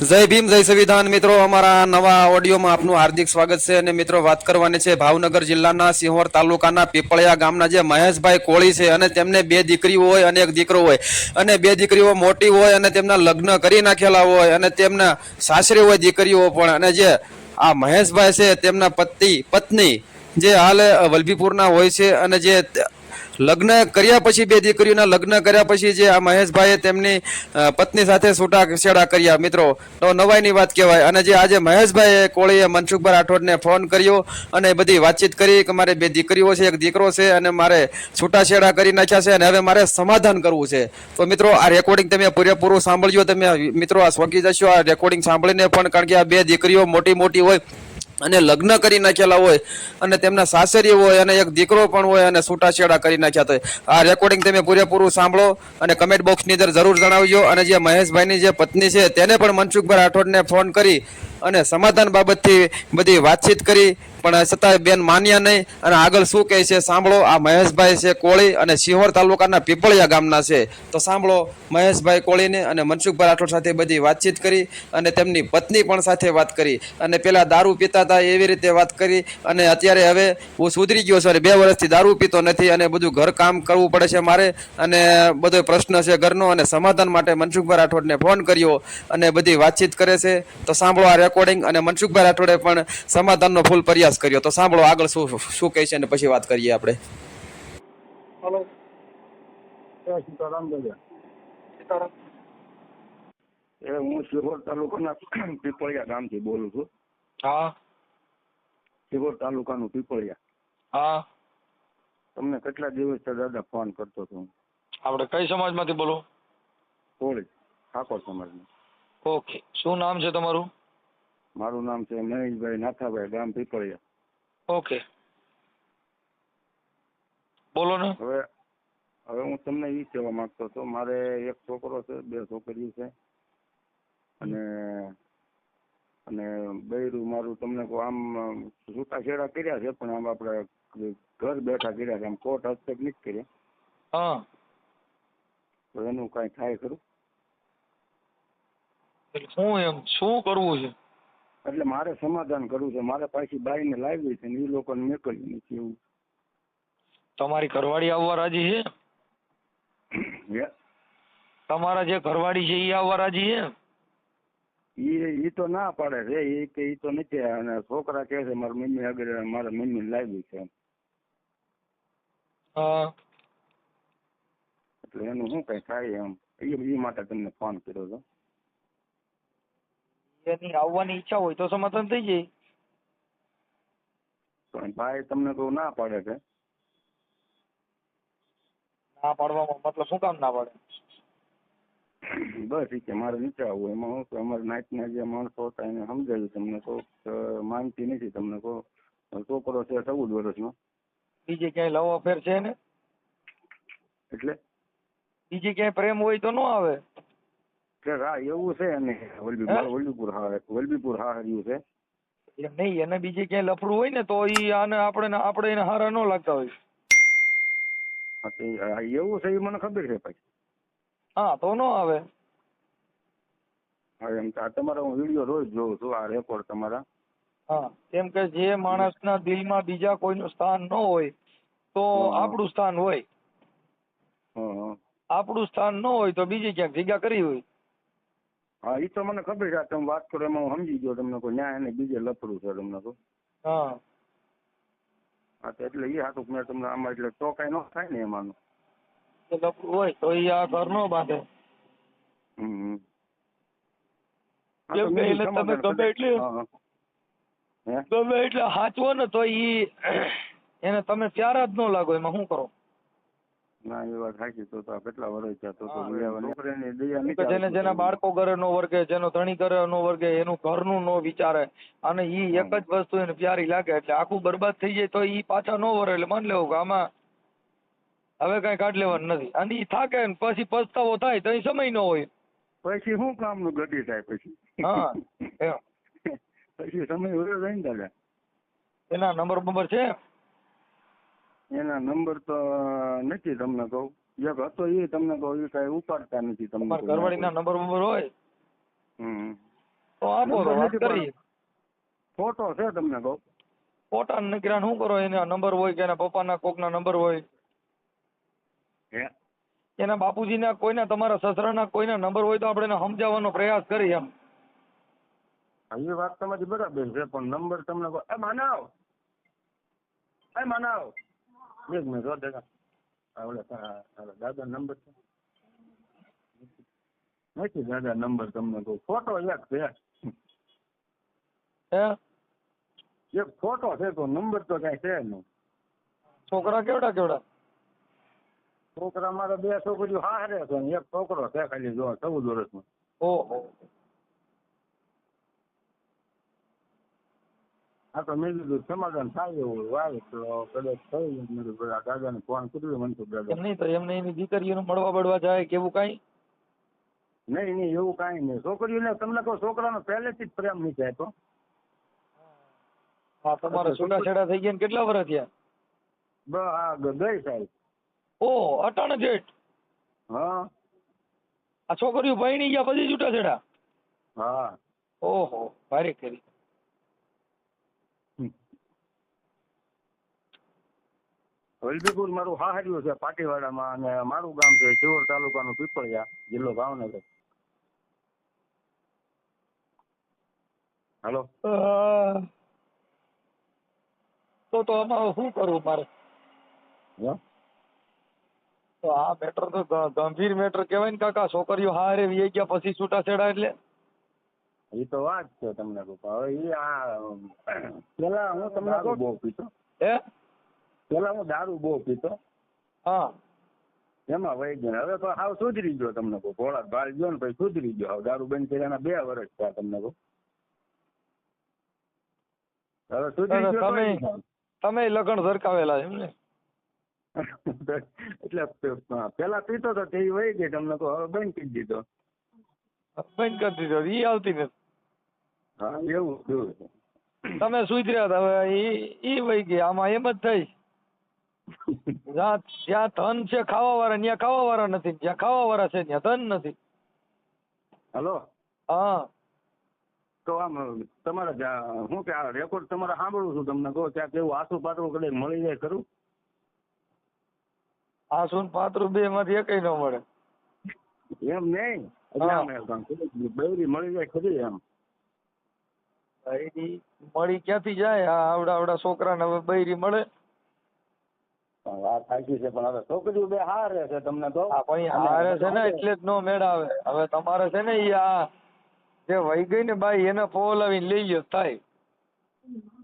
જય ભીમ, જય સંવિધાન. મિત્રો, અમારા નવા ઓડિયોમાં આપનું હાર્દિક સ્વાગત છે અને મિત્રો, વાત કરવાની છે ભાવનગર જિલ્લાના સિંહોર તાલુકાના પીપળિયા ગામના જે મહેશભાઈ કોળી છે અને તેમને બે દીકરીઓ હોય અને એક દીકરો હોય. અને બે દીકરીઓ મોટી હોય અને તેમના લગ્ન કરી નાખેલા હોય અને તેમના સાસરી હોય દીકરીઓ પણ. અને જે આ મહેશભાઈ છે, તેમના પતિ, પત્ની જે હાલ વલભીપુરના હોય છે અને જે લગ્ન કર્યા પછી બે દીકરીઓના લગ્ન કર્યા પછી જે આ મહેશભાઈએ તેમની પત્ની સાથે છૂટા છેડા કર્યા. મિત્રો, તો નવાઈની વાત કહેવાય. અને જે આજે મહેશભાઈએ કોળીએ મનસુખભાઈ રાઠોડને ફોન કર્યો અને બધી વાતચીત કરી કે મારે બે દીકરીઓ છે, એક દીકરો છે અને મારે છૂટાછેડા કરી નાખ્યા છે અને હવે મારે સમાધાન કરવું છે. તો મિત્રો, આ રેકોર્ડિંગ તમે પૂરેપૂરું સાંભળજો. તમે મિત્રો આ સ્વગી જશો, આ રેકોર્ડિંગ સાંભળીને પણ કારણ કે આ બે દીકરીઓ મોટી મોટી હોય અને લગ્ન કરી નાખેલા હોય અને તેમના સાસરી હોય અને એક દીકરો પણ હોય અને છૂટાછેડા કરી નાખ્યા હોય આ રેકોર્ડિંગ તમે પૂરેપૂરું સાંભળો અને કમેન્ટ બોક્સની અંદર જરૂર જણાવજો. અને જે મહેશભાઈની જે પત્ની છે, તેને પણ મનસુખભાઈ રાઠોડને ફોન કરી અને સમાધાન બાબતથી બધી વાતચીત કરી પણ છતાંય બેન માન્યા નહીં અને આગળ શું કહે છે સાંભળો, આ મહેશભાઈ છે કોળી અને સિહોર તાલુકાના પીપળિયા ગામના છે. તો સાંભળો, મહેશભાઈ કોળીને અને મનસુખભાઈ રાઠોડ સાથે બધી વાતચીત કરી અને તેમની પત્ની પણ સાથે વાત કરી અને પેલા દારૂ પીતા હતા એવી રીતે વાત કરી અને અત્યારે હવે હું સુધરી ગયો છું બે વર્ષથી દારૂ પીતો નથી અને બધું ઘર કામ કરવું પડે છે મારે અને બધો પ્રશ્ન છે ઘરનો અને સમાધાન માટે મનસુખભાઈ રાઠોડને ફોન કર્યો અને બધી વાતચીત કરે છે. તો સાંભળો આ રેકોર્ડિંગ અને મનસુખભાઈ રાઠોડે પણ સમાધાનનો ફૂલ પ્રયાસ કર્યો તો સાંભળો આગળ શું શું કહે છે અને પછી વાત કરીએ આપણે. હલો. સીતારામ દાદા. સીતારામ. એ હું સિહોર તાલુકાના પીપળિયા ગામથી બોલું છું. હા. સિહોર તાલુકાનું પીપળિયા. હા. તમને કેટલા દિવસથી દાદા ફોન કરતો હતો? આપણે કઈ સમાજમાંથી બોલો? કોળી ઠાકોર સમાજનું. ઓકે. શું નામ છે તમારું? મારું નામ છે મહેશભાઈ નાથાભાઈ ગામ પીપળિયા. ઓકે. બોલો ને. હવે હવે હું તમને એ કહેવા માંગતો હતો મારે એક છોકરો છે બે છોકરી છે. અને અને બૈરું મારું તમને કહું આમ છૂટાછેડા કર્યા છે પણ આમ આપણે ઘર બેઠા કર્યા છે આમ કોર્ટ હસ્તક નથી કર્યા. હા. તો એનું કાંઈ થાય ખરું? એટલે શું એમ શું કરવું છે? એટલે મારે સમાધાન કરવું છે. મારે પાછી બાઈને લાવી છે ને એ લોકોને મોકલી નથી એવું. તમારી ઘરવાળી આવવા રાજી છે? તમારા જે ઘરવાળી છે એ આવવા રાજી છે? એ ઈ તો ના પાડે છે. એ કે એ તો નથી. અને છોકરા કહે છે મારી મમ્મી આગળ મારા મમ્મી લાવી છે. એટલે એનું શું કઈ થાય એમ. એ એ માટે તમને ફોન કર્યો હતો એની આવવાની ઈચ્છા હોય તો સમાધાન થઈ જાય. પણ ભાઈ તમને કહું ના પાડે છે ના પાડવામાં મતલબ શું કામ ના પાડે? બસ એ કે મારે નીચે આવવું એમાં હું અમારે નાઈટના જે માણસો હતા એને સમજાવ્યું તમને કહું માનતી નથી તમને કહો છોકરો છે ચૌદ વર્ષનો. બીજે ક્યાંય લવ અફેર છે ને? એટલે? બીજે ક્યાંય પ્રેમ હોય તો ન આવે. એવું છે ને. વલભી હે? મારે વલભીપુર હા વલભીપુર હા હર્યું છે. એમ નહીં એને બીજે ક્યાંય લફડું હોય ને તો ઈ આને આપણે આપણે એને હારા ન લાગતા હોય. એવું છે એ મને ખબર છે પછી. હા તો નો આવે. હા એમ તમારા હું વીડિયો રોજ જોઉં છું આ રેકોર્ડ તમારા. હા કેમ કે જે માણસના દિલમાં બીજા કોઈનું સ્થાન ન હોય તો આપણું સ્થાન હોય. આપણું સ્થાન ન હોય તો બીજે ક્યાંક જગ્યા કરી હોય. હા એ તો મને ખબર છે તમે વાત કરો એમાં હું સમજી ગયો તમને કોઈ ન્યાય અને બીજે લફડું છે તમને તો. હા. હા તો એટલે એ હાટું મેં તમને આમાં એટલે તો કાંઈ ન થાય ને એમાંનું. લફડું હોય તો એ આ ઘર નો બાંધે. હમ, તમે ગમે એટલે. ગમે એટલે હાચવો ને તો ઈ એને તમે પ્યારા જ ન લાગો એમાં શું કરો? ના એ વાત સાચી તો આ કેટલા વર્ષ થયા તો. દયા જેને જેના બાળકો ઘરે નો વર્ગે જેનો ધણી ઘરે નો વર્ગે એનું ઘરનું નો વિચારે. અને ઈ એક જ વસ્તુ એને પ્યારી લાગે એટલે આખું બરબાદ થઈ જાય તો ઈ પાછા નો વરે એટલે માન લેવું કે આમાં હવે કઈ કાઢ લેવાનું નથી. અને ઈ થાકે ને પછી પસ્તાવો થાય તો સમય નો હોય. પછી શું કામનું ગતિ થાય પછી? હા એમ. પછી સમય હોય જાય ને દાદા. એના નંબર બંબર છે? એના નંબર તો નથી તમને કહું. એક હતો એ તમને કહું એ કઈ ઉપાડતા નથી તમને ઘરવાળી ના નંબર બંબર હોય? હમ. આપો તો નંબર વાત કરીએ. ફોટો છે તમને કહું. ફોટા નીકળ્યા શું કરો? એના નંબર હોય કે એના પપ્પાના કોકના નંબર હોય? હે? એના બાપુજીના કોઈના તમારા સસરાના કોઈના નંબર હોય તો આપણે એને સમજાવવાનો પ્રયાસ કરીએ એમ. એ વાત તમારી બરાબર છે પણ નંબર તમને એ માનવ! એ માનવ! એક મિનિટ હો દાદા આ ઓલા તા- તારા દાદા નંબર છે નથી દાદા નંબર તમને કહું ફોટો એક છે એક ફોટો છે તો નંબર તો કઈ છે નહીં છોકરા કેવડા કેવડા છોકરા મારા બે છોકરીઓ હારે છે એક છોકરો છે ખાલી જો ચૌદ વર્ષનો ઓહો આ તો મેં કીધું સમાધાન થાય એવું વાય તો કદાચ થઈ જાય. મેં કીધું પેલા દાદાને ફોન કર્યો મનસુખ દાદા એમ નહીં તો એમને એની દીકરીઓને મળવા બળવા જાય કે એવું કાંઈ? નહીં નહીં એવું કાંઈ નહીં. છોકરીઓને તમને કહો છોકરાનો પહેલેથી જ પ્રેમ નહીં થાય તો હા તમારા છૂટાછેડા થઈ ગયા ને કેટલા વર્ષ થયા? બ આ ગ- ગઈ સાહેબ. ઓહો અટાણ જેઠ. હા. આ છોકરીઓ ભણી ગયા પછી છૂટાછેડા હા. ઓહો ભારે કરી. વલભીપુર મારું હાહરિયું છે પાટીવાડામાં અને મારું ગામ છે ચિહોર તાલુકાનું પીપળિયા જિલ્લો ભાવનગર. હેલો. તો તો આમાં શું કરવું મારે? તો આ મેટર તો ગંભીર મેટર કહેવાય ને કાકા છોકરીઓ હારે વી ગયા પછી છૂટા છેડા એટલે. એ તો વાત છે તમને હવે એ આ પેલા હું તમને બહુ પીતો હે? પેલા હું દારૂ બહુ પીતો. હા. એમાં વહી ગયો. હવે તો હાવ સુધરી ગયો તમને કહું. ભોળા ભાળ ગયો ને પછી સુધરી ગયો. હાવ દારૂ બંધ કર્યાના બે વર્ષ થયા તમને કહું. હવે સુધરી ગયો તમે- તમે લગન ધરકાવેલા એમ ને? એટલે પેલા પીતો તો તે વહી ગઈ તમને કહું. હવે બંધ કરી દીધો. બંધ કરી દીધો. ઈ આવતી નથી. હા એવું એવું તમે સુધર્યા હતા હવે ઈ ઈ વહી ગઈ આમાં એમ જ થઈ. જ્યાં જ્યાં ધન છે ખાવા વાળા ત્યાં ખાવા વાળા નથી જ્યાં ખાવા વાળા છે ત્યાં ધન નથી. હલો? હા. તો આમ તમારે શું કે આ રેકોર્ડ તમારે સાંભળું છું તમને કહો ત્યાં કેવું આસુ પાતળું કદાચ મળી જાય ખરું? આસુ પાત્રું બે માંથી એકય ન મળે. એમ નહીં? હા. બૈરી મળી જાય ખરી એમ. બૈરી મળી ક્યાંથી જાય? આ આવડા આવડા છોકરાને હવે બૈરી મળે. વાત સાચી છે પણ હવે છોકરીઓ બે હારે છે તમને તો હારે છે ને એટલે જ નો મેળ આવે હવે તમારે છે ને ઈ આ જે વહી ગઈ ને બાઈ એને ફોલાવીને લઈ ગયો થાય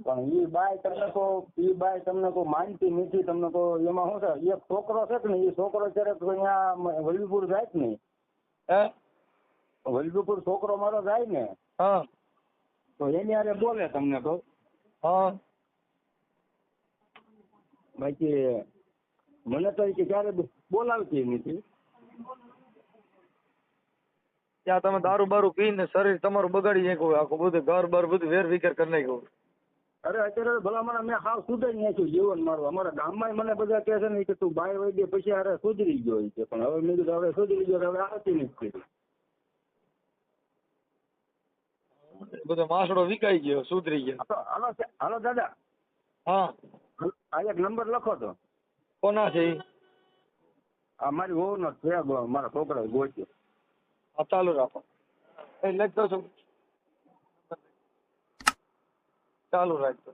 પણ ઈ બાય તમને કહો ઈ બાય તમને કોઈ માનતી નથી તમને કહો એમાં શું છે એક છોકરો છે કે ને એ છોકરો ક્યારેક અહીંયા વલ્લીપુર જાય જ નહીં? હે? વલ્લીપુર છોકરો મારો જાય ને? હા. તો એની હારે બોલે તમને કહું હા. બાકી મને તો કે ક્યારે બોલાવતી નથી. ત્યાં તમે દારૂ બારૂ પીને શરીર તમારું બગાડી નાખ્યું આખું બધું ઘર બાર બધું વેર વિખેર કરી નાખ્યું અરે અત્યારે ભલામણ મેં હાવ સુધરી નાખ્યું જીવન મારું અમારા ગામમાં મને બધા કહે છે ને કે તું બાય વઈ ગઈ પછી અરે સુધરી ગયો છે. પણ હવે મેં કીધું હવે સુધરી ગયો હવે આવતી નથી બધો માસડો વિકાઈ ગયો સુધરી ગયો. હાલો હાલો દાદા. હા. આ એક નંબર લખો તો. કોના છે આ મારી વહુનો જ છે મારા છોકરા ગોચ્યો. હા ચાલુ રાખો. એ લખતો છું. ચાલુ રાખજો.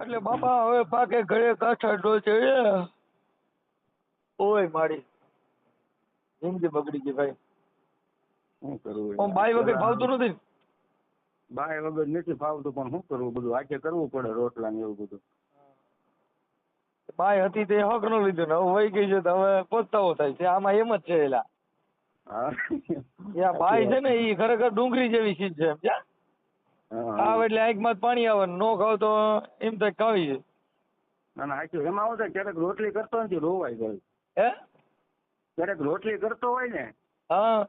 એટલે બાપા હવે પાકે ઘરે કાઠાડો છે ઓય મારી. જિંદગી બગડી ગઈ ભાઈ. શું કરવું ભાઈ બાઈ વગર ભાવતું નથી ને? બાય વગર નથી ફાવતું પણ શું કરવું બધું? આખે કરવું પડે રોટલા ને એવું બધું. બાય હતી તે હક નો લીધો ને હવે વહી ગઈ છે તો હવે પસ્તાવો થાય છે. આમાં એમ જ છે એલા. હા. બાઈ છે ને એ ખરેખર ડુંગળી જેવી ચીજ છે સમજ્યા હા. એટલે આંખમાં માં પાણી આવે નો ખાવ તો એમ તો કાવી છે. ના ના સાચું એમાં આવું ક્યારેક રોટલી કરતો નથી રોવાય ગયું હે? ક્યારેક રોટલી કરતો હોય ને હા.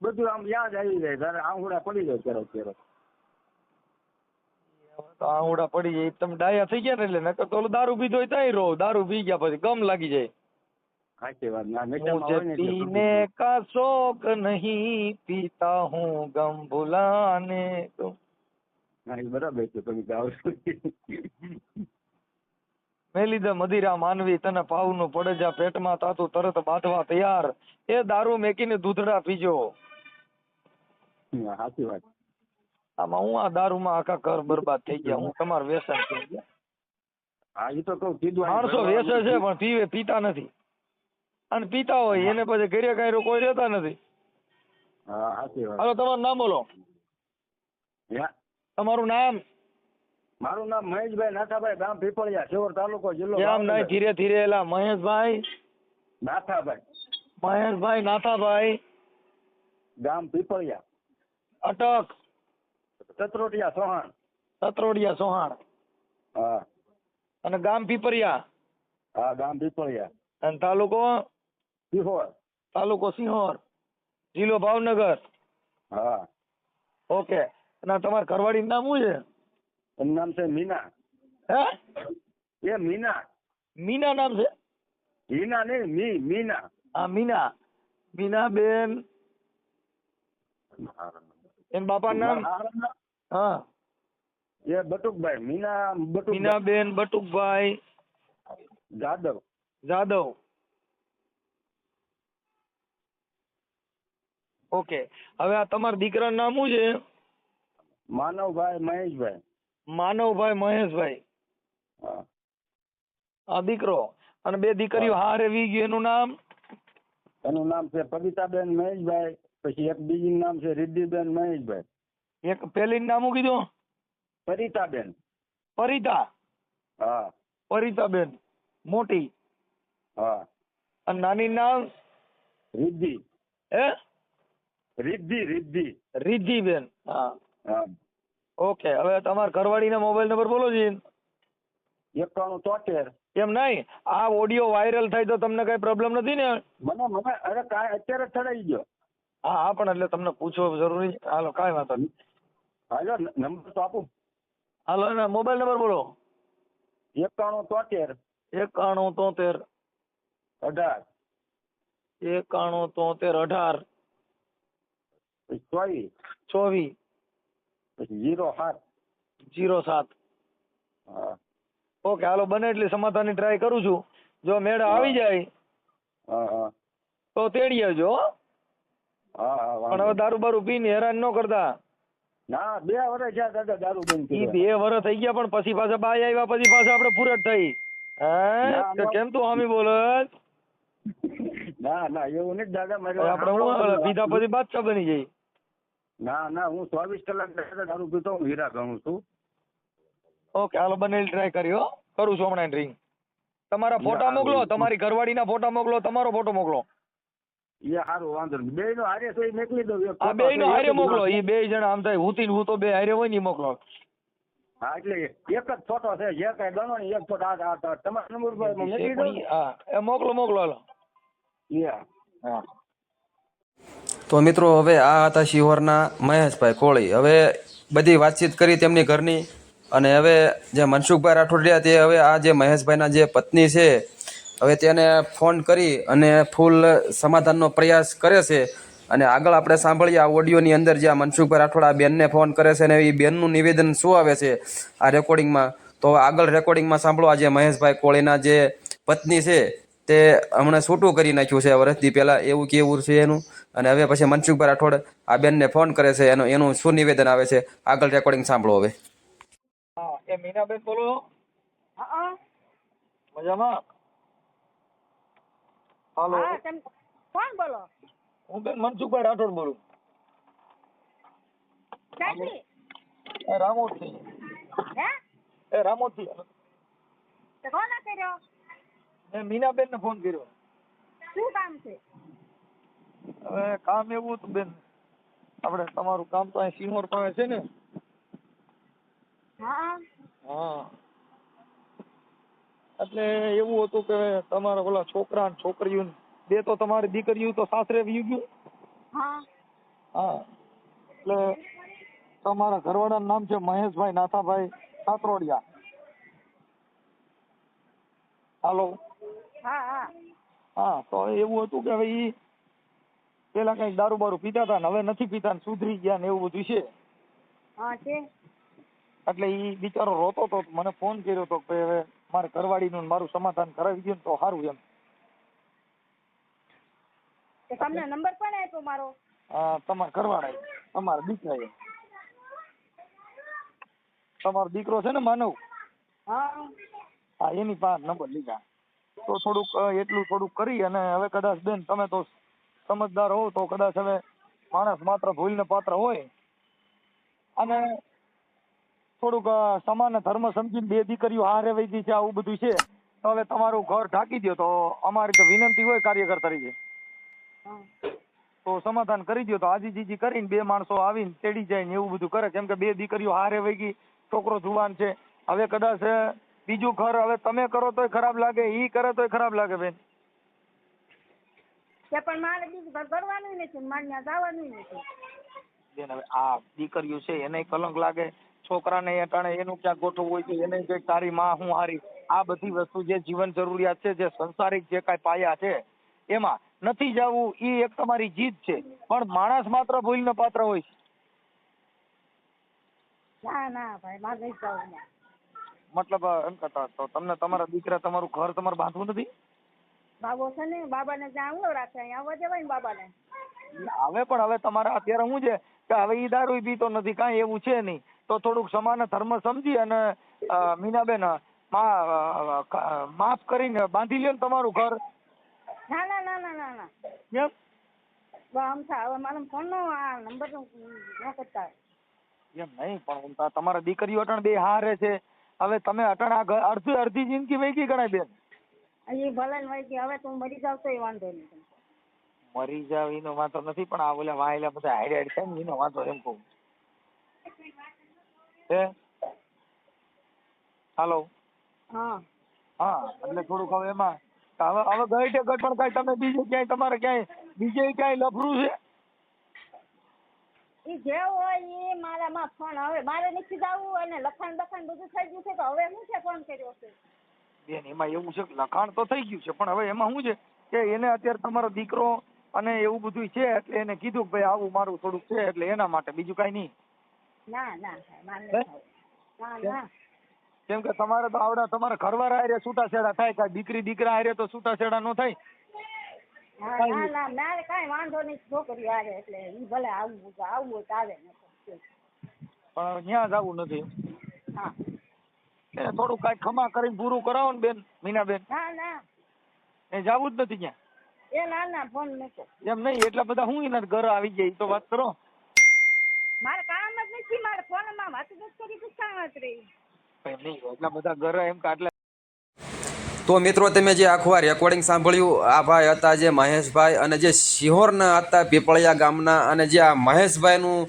બધું આમ યાદ આવી જાય તારે આંગળા પડી જાય ક્યારેક ક્યારેક. આહુડા પડી જાય તમે ડાયા થઈ ગયા ને એટલે નકર તો દારૂ પીધો હોય ત્યાં રો દારૂ પી ગયા પછી ગમ લાગી જાય. સાચી વાત પીને કા શોક નહીં પીતા હું ગમ ભૂલાને ગમ બરાબર છે તમે ગાવ મેં લીધા મદિરા માનવી તને પાવનું પડજા પેટમાં તાતું તરત બાંધવા તૈયાર. એ દારૂ મેકીને દૂધડા પીજો. સાચી વાત. આમાં હું આ દારૂમાં આખા ઘર બરબાદ થઈ ગયા હું તમારું વ્યસન થઈ ગયા હા એ તો કહું કીધું માણસો વેચે છે પણ પીવે પીતા નથી. અને પીતા હોય એને પછી ઘરે કાંઈ કોઈ રહેતા નથી. હાલો તમારું નામ બોલો. તમારું નામ? મારું નામ મહેશભાઈ નાથાભાઈ ગામ પીપળિયા શિવર તાલુકો જિલ્લો કેમ નહીં? ધીરે ધીરે એલા મહેશભાઈ? નાથાભાઈ. મહેશભાઈ નાથાભાઈ? ગામ પીપળિયા. અટક. ચત્રોટિયા સોહાણ. સત્રોડિયા સોહાણ. હા. અને ગામ પીપરિયા? હા ગામ પીપરિયા. અને તાલુકો? સિહોર. તાલુકો સિંહોર. જિલ્લો ભાવનગર. હા. ઓકે. અને તમારા ઘરવાળી નામ શું છે? એનું નામ છે મીના. હે? એ મીના. મીના નામ છે? હીના નહીં મી મીના. હા મીના. મીના બેન એમ બાપા નામ હા. એ બટુકભાઈ મીના બટુક મીના બેન બટુકભાઈ. જાદવ. જાદવ. ઓકે. હવે આ તમારા દીકરાનું નામ શું છે? માનવભાઈ મહેશભાઈ. માનવભાઈ મહેશભાઈ. હા. આ દીકરો. અને બે દીકરીઓ હારે વી ગયું. એનું નામ? એનું નામ છે પવિતાબેન મહેશભાઈ પછી એક બીજી નામ છે રિદ્ધિબેન મહેશભાઈ. એક પેલી નામ કીધું? પરિતાબેન. પરિતા. હા. પરિતાબેન. મોટી. હા. અને નાની નામ? રિદ્ધિ. હે? રિદ્ધિ રિદ્ધિ. રિદ્ધિબેન. હા. હા. ઓકે હવે તમારા ઘરવાળીના મોબાઈલ નંબર બોલો જી. એકાણું તોતેર. એમ નહીં? આ ઓડિયો વાયરલ થાય તો તમને કઈ પ્રોબ્લેમ નથી ને? મને મને અરે કાંઈ અત્યારે ચડાઈ ગયો. હા હા પણ એટલે તમને પૂછવો જરૂરી. હાલો કાંઈ વાંધો નહીં. હાલો નંબર તો આપું. હાલો એના મોબાઈલ નંબર બોલો. એકાણું તોતેર. એકાણું તોતેર. અઢાર. એકાણું તોતેર અઢાર. ચોવીસ. ચોવીસ. પછી જીરો સાત. જીરો સાત. હા. ઓકે હાલો બને એટલી સમાધાનની ટ્રાય કરું છું. જો મેળ આવી જાય હા હા. તો તેડી આવજો હો. હા પણ હવે દારૂ બારૂ પીને હેરાન ન કરતા. ના બે વર્ષ થયા દાદા દારૂ બંધ કર્યો. બે વર્ષ થઈ ગયા પણ પછી પાછા બાય આવ્યા પછી પાછા આપણે ફુરટ થઈ. હે? કેમ તું હામી બોલે? ના ના એવું નથી દાદા મારે આપણે પીધા પછી બાદશાહ બની જઈ. ના ના હું ચોવીસ કલાક દાદા દારૂ પીતો હું હીરા ગણું છું. ઓકે હાલો બનેલી ટ્રાય કર્યો કરું છું હમણાં ડ્રિંક તમારા ફોટા મોકલો. તમારી ઘરવાળીના ફોટા મોકલો તમારો ફોટો મોકલો. એ સારું વાંધો નહીં. બે નો હારે તો ઈ મોકલી દઉં આ બે નો હારે મોકલો. માણસ. બે જણા આમ થાય હુતી હું તો બે હારે હોય ને મોકલો. હા એટલે એક જ ફોટો છે જે કઈ ગણો ને એક ફોટો. આ આ- આ તમારા નંબર પર મોકલી દઉં? હા. એ મોકલો મોકલો હાલો. હા. તો મિત્રો હવે આ હતા શિહોરના મહેશભાઈ કોળી. હવે બધી વાતચીત કરી તેમની ઘરની. અને હવે જે મનસુખભાઈ રાઠોડ રહ્યા તે હવે આ જે મહેશભાઈના જે પત્ની છે હવે તેને ફોન કરી અને ફૂલ સમાધાનનો પ્રયાસ કરે છે. અને આગળ આપણે સાંભળીએ આ ઓડિયોની અંદર જે આ મનસુખભાઈ રાઠોડ આ બેનને ફોન કરે છે અને એ બેનનું નિવેદન શું આવે છે આ રેકોર્ડિંગમાં? તો આગળ રેકોર્ડિંગમાં સાંભળો આજે જે મહેશભાઈ કોળીના જે પત્ની છે તે હમણાં છૂટું કરી નાખ્યું છે વર્ષથી પહેલાં એવું કેવું છે એનું. અને હવે પછી મનસુખભાઈ રાઠોડ આ બેનને ફોન કરે છે એનું એનું શું નિવેદન આવે છે? આગળ રેકોર્ડિંગ સાંભળો હવે. હા એ મીનાબેન બોલો. મજામાં? હાલો. હા તમે કોણ બોલો? હું બેન મનસુખભાઈ રાઠોડ બોલું. ક્યાંથી એ રામોદથી હે? એ રામોદથી તો કોણ કર્યો? મેં મીનાબેનને ફોન કર્યો. શું કામ છે? હવે કામ એવું હતું બેન. આપણે તમારું કામ તો અહીં સિંહોર પાસે છે ને. હા. હા. એટલે એવું હતું કે તમારા ઓલા છોકરા ને છોકરીઓ બે તો તમારી દીકરીઓ તો સાસરે વયું ગયું. હા. હા. એટલે તમારા ઘરવાળાનું નામ છે મહેશભાઈ નાથાભાઈ સાતરોડિયા. હાલો. હા હા. હા તો એવું હતું કે હવે ઈ પેલા કંઈક દારૂ બારૂ પીતા હતા ને હવે નથી પીતા ને સુધરી ગયા ને એવું બધું છે. હા છે. એટલે ઈ બિચારો રોતો તો મને ફોન કર્યો તો કે હવે મારે ઘરવાળીનું ને મારું સમાધાન કરાવી દઉં તો સારું એમ. તમને નંબર પણ આપ્યો મારો? તમારા ઘરવાળા તમારા દીકરાએ. તમારો દીકરો છે ને માનવ? હા. હા એની પાસે નંબર લીધા. તો થોડુંક એટલું થોડુંક કરી અને હવે કદાચ બેન તમે તો સમજદાર હો તો કદાચ હવે માણસ માત્ર ભૂલને પાત્ર હોય. અને થોડુંક સમાન ધર્મ સમજીને બે દીકરીઓ હારે વહી ગઈ છે આવું બધું છે. તો હવે તમારું ઘર ઢાંકી દો તો અમારી તો વિનંતી હોય કાર્યકર તરીકે. તો સમાધાન કરી દો તો આજીજીજી કરીને બે માણસો આવીને તેડી જાય ને એવું બધું કરે. કેમ કે બે દીકરીઓ હારે વહી ગઈ છોકરો જુવાન છે. હવે કદાચ બીજું ઘર હવે તમે કરો તોય ખરાબ લાગે ઈ કરે તોય ખરાબ લાગે બેન. પણ મારે બીજું ઘર કરવાનું નથી મારે જવાનું નથી. બેન હવે આ દીકરીઓ છે એને કલંક લાગે. છોકરાને અટાણે એનું ક્યાં ગોઠવું હોય છે એને કંઈક તારી માં હું હારી. આ બધી વસ્તુ જે જીવન જરૂરિયાત છે જે સંસારિક જે કાંઈ પાયા છે એમાં નથી જવું એ એક તમારી જીત છે. પણ માણસ માત્ર ભૂલને પાત્ર હોય છે. ના ના ભાઈ મારે નહીં જવું મતલબ એમ કરતા તો તમને તમારા દીકરા તમારું ઘર તમારે બાંધવું નથી? બાબો છે ને બાબાને જ્યાં આંગળો રાખે અહીંયા આવવા દેવાય ને બાબાને. હવે પણ હવે તમારે અત્યારે શું છે? કે હવે ઈ દારૂ પીતો નથી કાંઈ એવું છે નહીં. તો થોડુંક સમાન ધર્મ સમજી અને મીનાબેન માફ કરીને બાંધી લ્યો ને તમારું ઘર. ના ના ના ના ના ના. કેમ? બા હવે મારો ફોન નો આ નંબર ન કરતા. એમ નહીં પણ તમારા દીકરીઓ અટણ બે હારે છે. હવે તમે અટણ આ અડધી અડધી જિંદગી વહી ગણાય બેન. એ ભલે ગઈ હવે તું મરી જાવ તોય વાંધો નહીં. મરી જાવ એનો વાંધો નથી પણ આ બોલ્યા વાયેલા બધા હાઈડ હાઈડ થાય ને એનો વાંધો એમ કહું. હે હાલો હા. હા એટલે થોડુંક હવે એમાં હવે હવે ગઈ ટેકટ પણ કાંઈ તમે બીજે ક્યાંય તમારે ક્યાંય બીજે ક્યાંય લફરું છે? એ જે હોય એ મારામાં ફોન હવે મારે નથી જવું અને લખાણ બખાણ બધું થઈ ગયું છે તો હવે શું છે ફોન કર્યો છે? બેન એમાં એવું છે કે લખાણ તો થઈ ગયું છે પણ હવે એમાં શું છે કે એને અત્યારે તમારો દીકરો અને એવું બધું છે એટલે એને કીધું કે ભાઈ આવું મારું થોડુંક છે એટલે એના માટે બીજું કાંઈ નહીં. ના ના ભાઈ મારે નથી જવું. ના ના. કેમ કે તમારે તો આવડા તમારા ઘરવાળા હારે છૂટાછેડા થાય કાંઈ દીકરી દીકરા હારે તો છૂટાછેડા ન થાય. હા, ના ના મારે કાંઈ વાંધો નહીં છોકરી આવે એટલે ઈ ભલે આવવું તો આવવું હોય તો આવે પણ જવું નથી. હા. એ થોડું કાંઈક ખમા કરીને પૂરું કરાવો ને બેન મીનાબેન. ના ના. એ જવું જ નથી ત્યાં એ ના ના ફોન મૂકો. એમ નહીં એટલા બધા હું એના ઘર આવી જાય એ તો વાત કરો. મારે જ નથી મારા ફોનમાં વાત જ કરી તો નહીં એટલા બધા ઘર એમ કાટલા તો મિત્રો તમે જે આખું આ રેકોર્ડિંગ સાંભળ્યું આ ભાઈ હતા જે મહેશભાઈ અને જે શિહોરના હતા પીપળિયા ગામના અને જે આ મહેશભાઈનું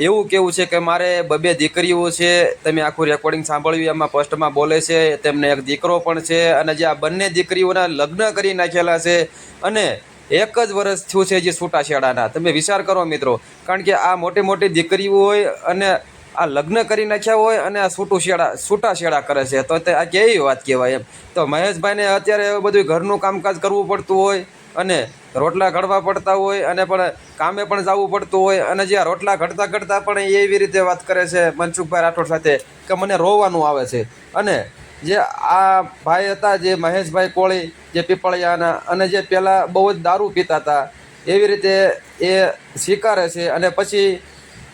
એવું કેવું છે કે મારે બબે દીકરીઓ છે તમે આખું રેકોર્ડિંગ સાંભળ્યું એમાં ફર્સ્ટમાં બોલે છે તેમને એક દીકરો પણ છે અને જે આ બંને દીકરીઓના લગ્ન કરી નાખેલા છે અને એક જ વર્ષ થયું છે જે છૂટાછેડાના. તમે વિચાર કરો મિત્રો, કારણ કે આ મોટી મોટી દીકરીઓ હોય અને આ લગ્ન કરી નાખ્યા હોય અને આ છૂટું શેડા છૂટા શેડા કરે છે. તો તે આ કેવી વાત કહેવાય એમ? તો મહેશભાઈને અત્યારે એવું બધું ઘરનું કામકાજ કરવું પડતું હોય અને રોટલા ઘડવા પડતા હોય અને પણ કામે પણ જવું પડતું હોય અને જે આ રોટલા ઘડતા ઘડતા પણ એ એવી રીતે વાત કરે છે મનસુખભાઈ રાઠોડ સાથે કે મને રોવાનું આવે છે. અને જે આ ભાઈ હતા, જે મહેશભાઈ કોળી જે પીપળિયાના અને જે પહેલાં બહુ જ દારૂ પીતા હતા, એવી રીતે એ સ્વીકારે છે અને પછી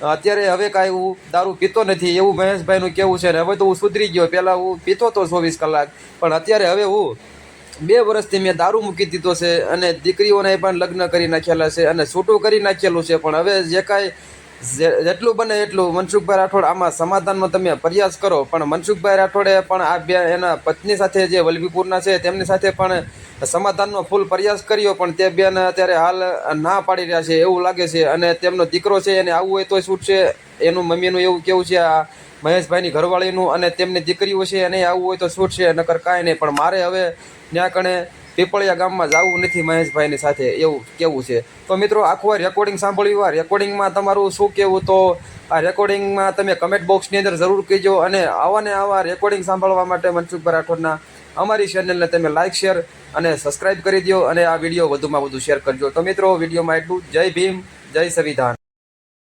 અત્યારે હવે કાંઈ હું દારૂ પીતો નથી એવું મહેશભાઈનું કેવું છે ને, હવે તો હું સુધરી ગયો. પહેલાં હું પીતો હતો ચોવીસ કલાક, પણ અત્યારે હવે હું બે વર્ષથી મેં દારૂ મૂકી દીધો છે અને દીકરીઓને પણ લગ્ન કરી નાખેલા છે અને છૂટું કરી નાખેલું છે. પણ હવે જે કાંઈ જેટલું બને એટલું મનસુખભાઈ રાઠોડ આમાં સમાધાનમાં તમે પ્રયાસ કરો. પણ મનસુખભાઈ રાઠોડે પણ આ બે એના પત્ની સાથે જે વલભીપુરના છે, તેમની સાથે પણ સમાધાનનો ફૂલ પ્રયાસ કર્યો, પણ તે બેન અત્યારે હાલ ના પાડી રહ્યા છે એવું લાગે છે. અને તેમનો દીકરો છે, એને આવું હોય તોય છૂટશે. એનું મમ્મીનું એવું કેવું છે, આ મહેશભાઈની ઘરવાળીનું અને તેમની દીકરીઓ છે, એને આવું હોય તો છૂટશે, નકર કાંઈ નહીં. પણ મારે હવે ત્યાં કણે પીપળિયા ગામમાં જવું નથી મહેશભાઈની સાથે, એવું કેવું છે? તો મિત્રો, આખું આ રેકોર્ડિંગ સાંભળ્યું, આ રેકોર્ડિંગમાં તમારું શું કહેવું તો આ રેકોર્ડિંગમાં તમે કમેન્ટ બોક્સની અંદર જરૂર કહેજો અને આવા ને આવા રેકોર્ડિંગ સાંભળવા માટે મનસુખભાઈ રાઠોડના અમારી ચેનલને તમે લાઇક શેર અને સબસ્ક્રાઇબ કરી દો અને આ વીડિયો વધુમાં વધુ શેર કરજો. તો મિત્રો, વિડીયોમાં એટલું જય ભીમ, જય સંવિધાન.